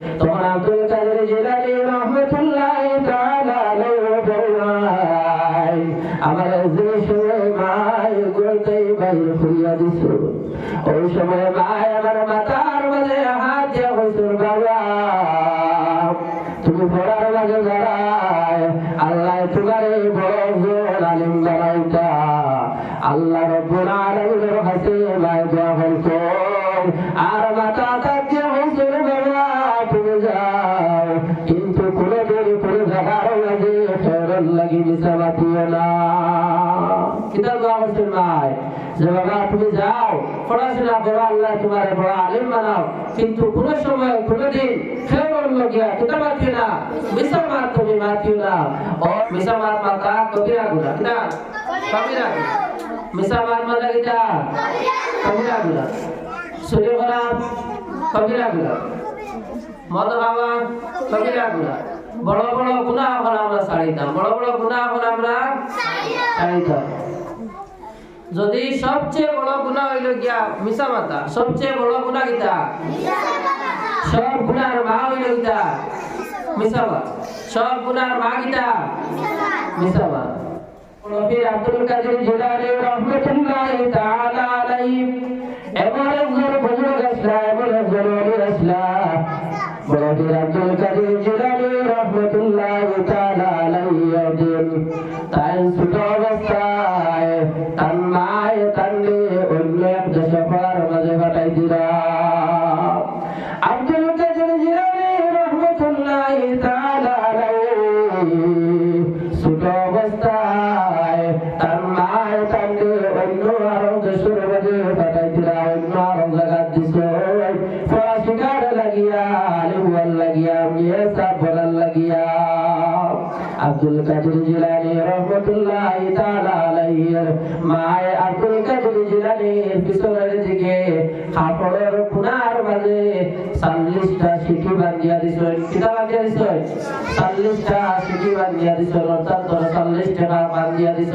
তখন আব্দুল কাদের জিলানী রহমতুল্লাহ তাআলা আলাইহি আমার সময় মায় গলতেই বাইর হইয়া দিছ ওই সময় মায় আমার মাথার মাঝে হাত দিয়া হইছুর বাবা তুমি পড়ার মাঝে দাঁড়ায় আল্লাহ তোমারে বড় জোর আলিম বানাইতা আল্লাহ কিতাব দেওয়া হচ্ছেন মায় যে বাবা তুমি যাও পড়াশোনা করো আল্লাহ তোমার বড় আলিম বানাও কিন্তু কোনো সময় কোনোদিন ফেরত লাগিয়া কিতাব মাতিও না মিশা মাত তুমি মাতিও না ও মিশা মাত মাতা কবিরা গুলা কিনা কবিরা গুলা মিশা মাত মাতা কিটা কবিরা গুলা সূর্য করা কবিরা গুলা মদ খাওয়া কবিরা গুলা বড় বড় গুণা এখন আমরা ছাড়িতাম বড় বড় গুণা এখন আমরা ছাড়িতাম যদি সবচেয়ে বড় গুণা হইল গিয়া মিশা মাতা, সবচেয়ে বড় গুণা গীতা সব গুণার মা হইল গীতা মিশা মাত। সব গুণার মা গীতা মিশা নবী আব্দুল কাদের জিলানী রহমাতুল্লাহ মায় অন্য আরও দেশের মাঝে পাঠাইছিল অন্য আরও জায়গা দিছ পড়াশোনার লাগিয়া আলিমার লাগিয়া মেয়ে সাহ লাগিয়া আব্দুল কাদের জিলানি রহমতুল্লাহ তাআলা আলাইহি মায় আব্দুল কাদের জিলানির পিছনের দিকে কাপড়ের কোনার মাঝে চল্লিশটা সিটি বান্ধিয়া দিছ কিতা বান্ধিয়া দিছ। চল্লিশটা সিটি বান্ধিয়া দিছ, অর্থাৎ ধরো চল্লিশ টাকা বান্ধিয়া দিছ।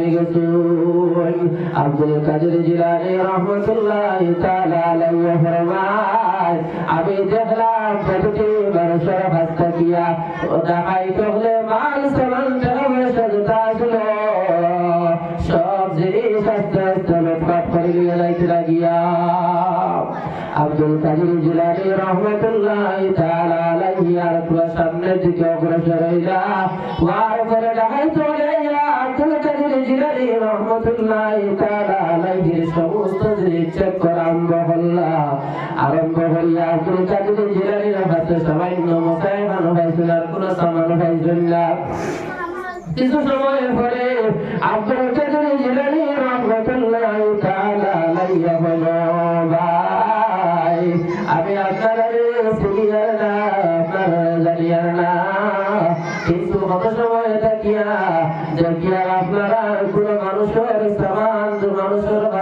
গেছুন আব্দুল কাদের জিলানি রহমতুল্লাহ তাআলা আলাইহি ফরমায়, আমি দেখলাম প্রতিটি মানুষের হাত থাকিয়া ও দেখাই তহলে মাল আব্দুল কাদের জিলানি রহমতুল্লাহ তাআলা আলাইহি আর দিকে অগ্রসর হইলা জিলানি রহমতুল্লাহ সমস্ত আরম্ভ হল্লা। আরম্ভ হইয়া আব্দুল কাদের পাইছিল কিছু সময় পরে আব্দুল কাদের জিলানি রহমতুল্লাহ ভাই, আমি না না। কিন্তু কত সময় থাকিয়া দেখিয়া আপনারা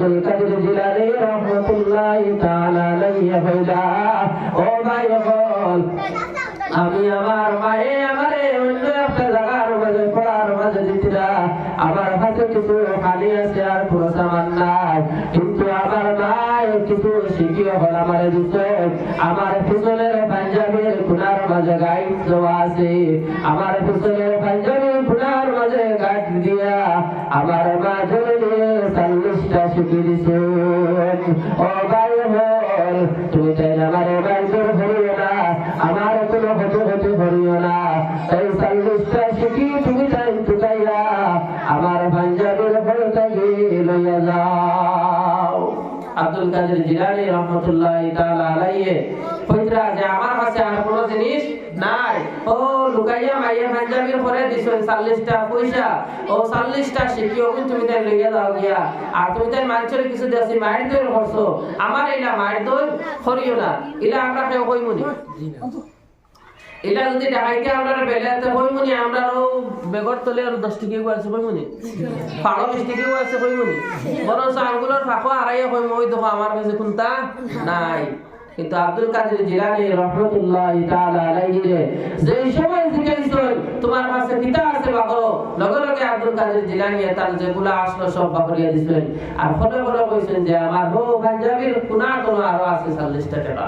আব্দুল কাদের জিলানি রহমতুল্লাহ তাআলা আলাইহি হইলা ও ভাই বল আমি আমার মায়ে আমারে অন্য একটা জায়গার মাঝে পড়ার মাঝে দিতিরা আমার হাতে কিছু খালি আছে আর কোনো সামান নাই। কিন্তু আমার মায় কিছু শিখিয়ে হল আমার দিত। আমার পিছনের পাঞ্জাবের কোনার মাঝে গাইড দেওয়া আছে। আমার পিছনের পাঞ্জাবি ফুলার মাঝে গাইড দিয়া আমার দিয়ে চল্লিশটা শিখে দিছে ও ভাই হল তুমি তাই আমার বাইকের ভরিও কোনো হতে হতে ভরিও না। এই চল্লিশটা শিখি কাদের জিলানি রহমতুল্লাহ তাআলা আলাইহি কইরা যে আমার কাছে আর কোনো জিনিস নাই। ও লুকাইয়া মাইয়া পাঞ্জাবির পরে দিছো 40টা পয়সা। ও 40টা শিখিও কিন্তু তুমি তাই যাও গিয়া। আর তুমি তাই কিছু দেছি মায়ের দই করছ। আমার এলা মায়ের দই করিও না। এলা আমরা কেউ কইমুনি এটা যদি দেখাইতে আমরা বেলাতে কইমুনি আমরা বেগর তলে আর 10 টাকা আছে কইমুনি পাড়ো 20 টাকা আছে কইমুনি বরং আঙ্গুলের ফাঁকো আড়াইয়া কইমু ওই দেখো আমার কাছে কোনটা নাই। কিন্তু আব্দুল কাদের জিলানী রহমতুল্লাহ তাআলা আলাইহি রে, যে সময় জিজ্ঞাসা তোমার কাছে কিতা আছে বাকো লগে লগে আব্দুল কাদের জিলানী তার যেগুলা আসলো, সব বাকরিয়া দিছিলেন আর ফলে ফলে কইছেন যে, আমার হো পাঞ্জাবির কোনা কোনা আরও আছে 40 টাকা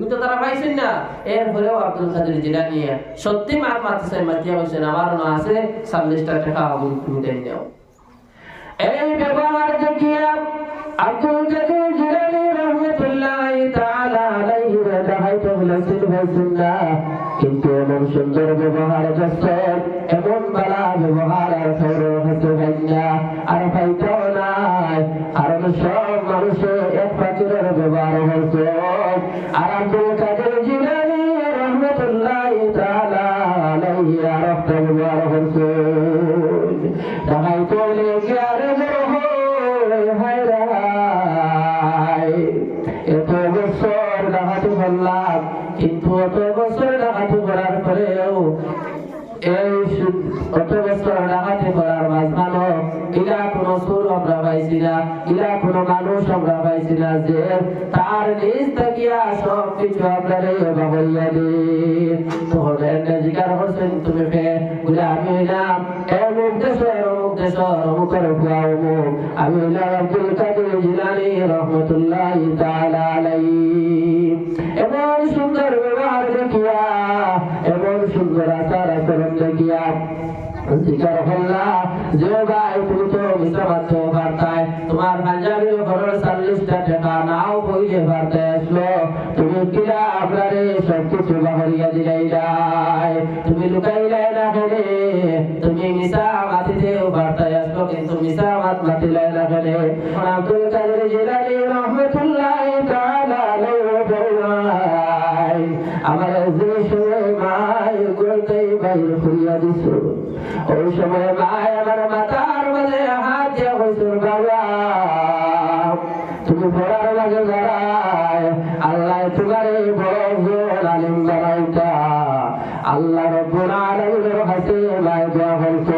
কিন্তু তারা পাইছেন না। এরপরেও আব্দুল কাদের জিলানী সত্যি মাত মারতেছেন মাতিয়া কইছেন আমার না আছে 40 টাকা আগুন তুমি দেন দাও এই ব্যবহার দেখিয়া আব্দুল কাদের জিলানী রহমতুল্লাহ তাআলা আলাইহি দেখাইতে বলেছেন বলছেন, না, কিন্তু এমন সুন্দর ব্যবহার দোস্তর এমন বালা ব্যবহার আর আব্দুল কাদের জিলানী রহমতুল্লাহ তাআলা আলাইহি আর একটা ব্যবহার হচ্ছে দেখাইতে লেগে আরে হায় রায় এত বছর ডাকাতি করলাম, কিন্তু অত বছর ডাকাতি করার পরেও এই অত বছর ডাকাতি পাইছি না। ইলা কোনো মানুষ পাইছি না যে তার নিজ থাকিয়া সব কিছু আপনারে তোদের জিকার হোসেন তুমি অমুক অমুক আমি আব্দুল কাদের জিলানি, রহমতুল্লাহ এমন সুন্দর ব্যবহার দেখিয়া, এমন সুন্দর আচার আচরণ দেখিয়া জিকার হল্লা যে ভাই তুমি তো মিশ্র মাত্র বার্তায়। তোমার পাঞ্জাবির ঘরের চল্লিশটা টাকা নাও বইলে বার্তায় আসলো। তুমি কিলা আপনারে সব কিছু বাহরিয়া দিলাইলাই তুমি লুকাইলাই না খেলে তুমি মিশা মাতিতেও বার্তায় আসলো, কিন্তু মিশা মাত মাতিলাই না খেলে আব্দুল কাদের জিলানি রহমতুল্লাহ তাআলা আমার যে গলতেই বাইর হইয়া ওই সময় মায় আমার মাথার মাঝে হাত দিয়া হইছুর বাবা তুমি পড়ার মাঝে দাঁড়ায় আল্লাহ তোমারে বড় জোর আল্লাহ রব্বুল আলামিনের হাতে মায় দেওয়া হইছো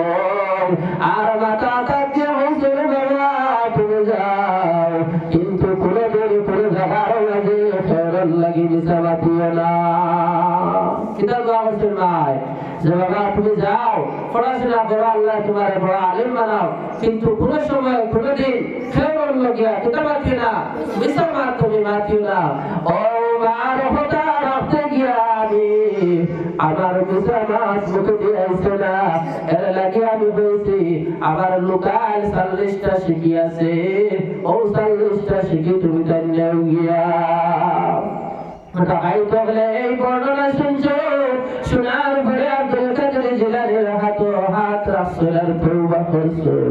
আল্লাহ বড় আলিম বানাও। কিন্তু কোন সময় লাগিয়া না। তুমি মাতিও না। ও মার হতা রাখতে গিয়া আমি, আমার মাত মুখে দিয়েছে না। এর লাগে আমি আমার লোকাল চল্লিশটা শিখিয়াছে ও চল্লিশটা শিখি তুমি ধন্য গিয়া। এই বর্ণনা শুনছো শোনার করছেন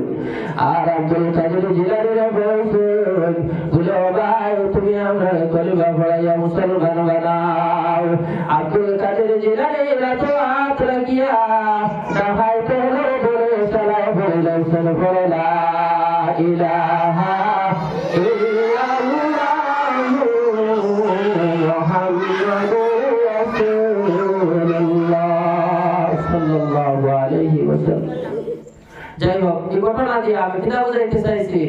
আর আব্দুল কাদের জিলানির বলছেনগুলো ভাই তুমি আমরা কলিমা পড়াইয়া মুসলমান বানাও। আব্দুল কাদের জিলানির হাত হাত রাখিয়া দেখাই তোলো বলে সালাম বলে বলে, লা ইলাহা ইল্লাল্লাহ, মুহাম্মাদুর রাসূলুল্লাহ। সাল্লাল্লাহু আলাইহি ওয়াসাল্লাম। যাই হোক এই ঘটনা দিয়ে আমি কিনা বুঝাইতে চাইছি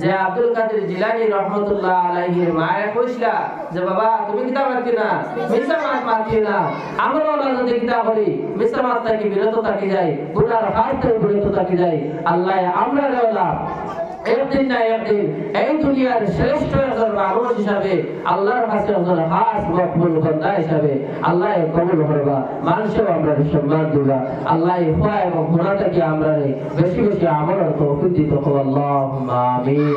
যে আব্দুল কাদের জিলানি রহমতুল্লাহ আলাইহির মায়ের কইছিলা যে বাবা, তুমি কিতাব মাতি না মিসা মাত মাতি না। আমরা ওলা যদি কিতাব করি মিসা মাত থাকি বিরত থাকি যাই গুনার হাত থেকে বিরত থাকি যাই আল্লাহ আমরা ওলা একদিন না একদিন এই দুনিয়ার শ্রেষ্ঠ একজন মানুষ হিসাবে আল্লাহর কাছে একজন হাস মকবুল হিসাবে আল্লাহ কবুল করবা। আমরা সম্মান দিবা। আল্লাহ হুয়া এবং থেকে আমরা বেশি বেশি আমল তৌফিক আল্লাহ আমিন।